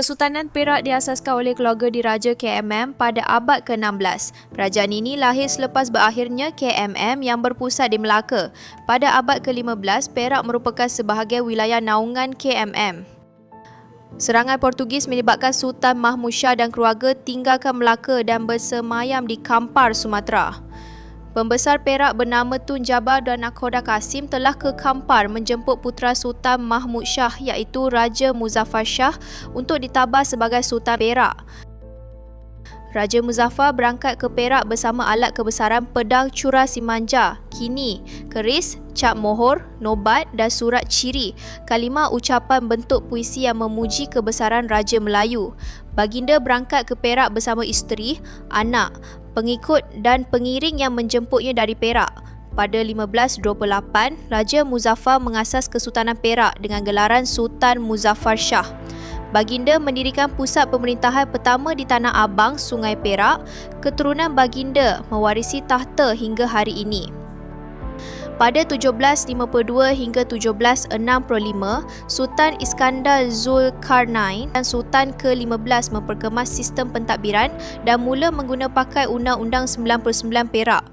Kesultanan Perak diasaskan oleh keluarga diraja KMM pada abad ke-16. Kerajaan ini lahir selepas berakhirnya KMM yang berpusat di Melaka. Pada abad ke-15, Perak merupakan sebahagian wilayah naungan KMM. Serangan Portugis menyebabkan Sultan Mahmud Shah dan keluarga tinggalkan Melaka dan bersemayam di Kampar, Sumatera. Pembesar Perak bernama Tun Jabal dan Nakhoda Kasim telah ke Kampar menjemput putera Sultan Mahmud Shah iaitu Raja Muzaffar Shah untuk ditabah sebagai Sultan Perak. Raja Muzaffar berangkat ke Perak bersama alat kebesaran pedang curah simanja, kini, keris, cap mohor, nobat dan surat ciri, kalimah ucapan bentuk puisi yang memuji kebesaran Raja Melayu. Baginda berangkat ke Perak bersama isteri, anak, pengikut dan pengiring yang menjemputnya dari Perak. Pada 1528, Raja Muzaffar mengasas Kesultanan Perak dengan gelaran Sultan Muzaffar Shah. Baginda mendirikan pusat pemerintahan pertama di Tanah Abang, Sungai Perak. Keturunan Baginda mewarisi tahta hingga hari ini. Pada 1752 hingga 1765, Sultan Iskandar Zulkarnain dan Sultan ke-15 memperkemas sistem pentadbiran dan mula mengguna pakai Undang-Undang 99 Perak.